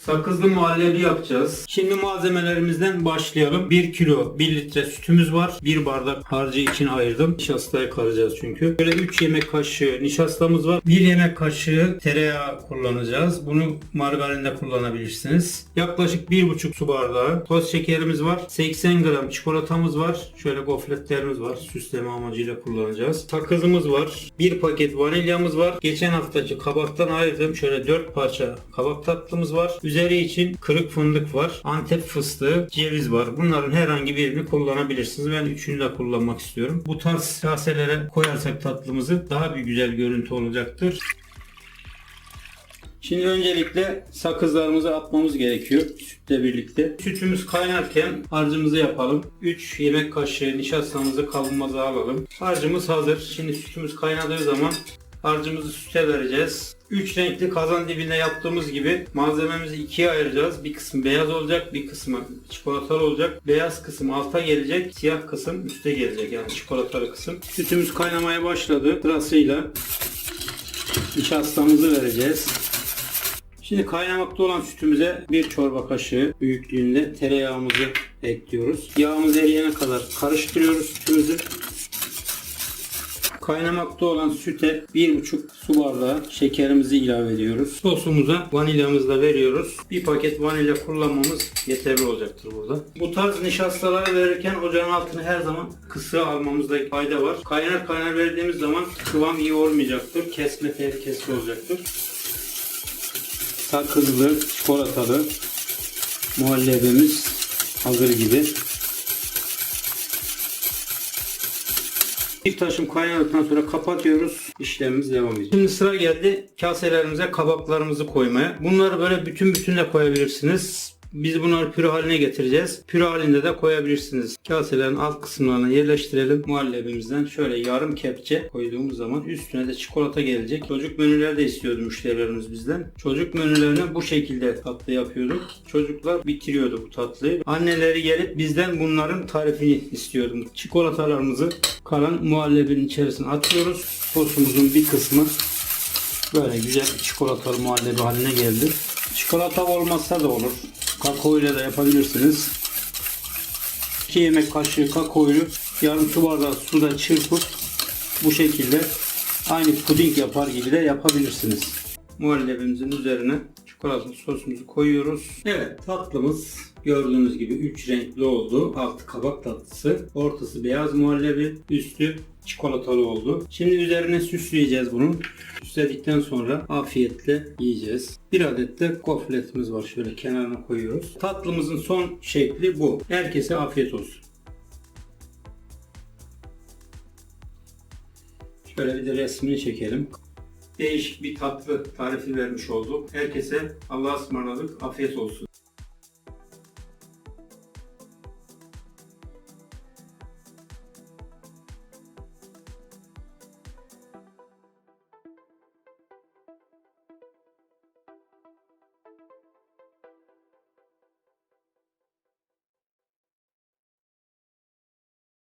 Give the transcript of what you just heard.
Sakızlı muhallebi yapacağız. Şimdi malzemelerimizden başlayalım. 1 kilo 1 litre sütümüz var. 1 bardak harcı için ayırdım. Nişastaya karacağız çünkü. Böyle 3 yemek kaşığı nişastamız var. 1 yemek kaşığı tereyağı kullanacağız. Bunu margarinde kullanabilirsiniz. Yaklaşık 1,5 su bardağı toz şekerimiz var. 80 gram çikolatamız var. Şöyle gofretlerimiz var. Süsleme amacıyla kullanacağız. Sakızımız var. 1 paket vanilyamız var. Geçen haftaki kabaktan ayırdığım şöyle 4 parça kabak tatlımız var. Üzeri için kırık fındık var. Antep fıstığı, ceviz var. Bunların herhangi birini kullanabilirsiniz. Ben üçünü de kullanmak istiyorum. Bu tarz kaselere koyarsak tatlımızı daha bir güzel görüntü olacaktır. Şimdi öncelikle sakızlarımızı atmamız gerekiyor sütle birlikte. Sütümüz kaynarken harcımızı yapalım. 3 yemek kaşığı nişastamızı kavurmaza alalım. Harcımız hazır. Şimdi sütümüz kaynadığı zaman harcımızı süte vereceğiz. 3 renkli kazan dibinde yaptığımız gibi malzememizi ikiye ayıracağız. Bir kısmı beyaz olacak, bir kısmı çikolatalı olacak. Beyaz kısım alta gelecek, siyah kısım üste gelecek yani çikolatalı kısım. Sütümüz kaynamaya başladı. Sırasıyla nişastamızı vereceğiz. Şimdi kaynamakta olan sütümüze bir çorba kaşığı büyüklüğünde tereyağımızı ekliyoruz. Yağımız eriyene kadar karıştırıyoruz sütümüzü. Kaynamakta olan süte 1,5 su bardağı şekerimizi ilave ediyoruz. Sosumuza vanilyamızı da veriyoruz. Bir paket vanilya kullanmamız yeterli olacaktır burada. Bu tarz nişastaları verirken ocağın altını her zaman kısığa almamızda fayda var. Kaynar kaynar verdiğimiz zaman kıvam iyi olmayacaktır. Kesme tehlikesi olacaktır sakızlı, çikolatalı muhallebimiz hazır gibi. Bir taşım kaynadıktan sonra kapatıyoruz. İşlemimiz devam ediyor. Şimdi sıra geldi kaselerimize kabaklarımızı koymaya. Bunları böyle bütün bütün de koyabilirsiniz. Biz bunları püre haline getireceğiz. Püre halinde de koyabilirsiniz. Kaselerin alt kısımlarına yerleştirelim. Muhallebimizden şöyle yarım kepçe koyduğumuz zaman üstüne de çikolata gelecek. Çocuk menüleri de istiyordu müşterilerimiz bizden. Çocuk menülerine bu şekilde tatlı yapıyorduk. Çocuklar bitiriyordu bu tatlıyı. Anneleri gelip bizden bunların tarifini istiyordu. Çikolatalarımızı kalan muhallebinin içerisine atıyoruz. Sosumuzun bir kısmı böyle güzel çikolatalı muhallebi haline geldi. Çikolata olmazsa da olur. Kakao ile de yapabilirsiniz. 2 yemek kaşığı kakaoyu yarım su bardağı suda çırpıp bu şekilde aynı puding yapar gibi de yapabilirsiniz. Muhallebimizin üzerine çikolata sosumuzu koyuyoruz. Evet tatlımız gördüğünüz gibi 3 renkli oldu. Altı kabak tatlısı, ortası beyaz muhallebi, üstü çikolatalı oldu. Şimdi üzerine süsleyeceğiz bunun. Süsledikten sonra afiyetle yiyeceğiz. Bir adet de gofretimiz var. Şöyle kenarına koyuyoruz. Tatlımızın son şekli bu. Herkese afiyet olsun. Şöyle bir de resmini çekelim. Değişik bir tatlı tarifi vermiş olduk. Herkese Allah'a ısmarladık. Afiyet olsun.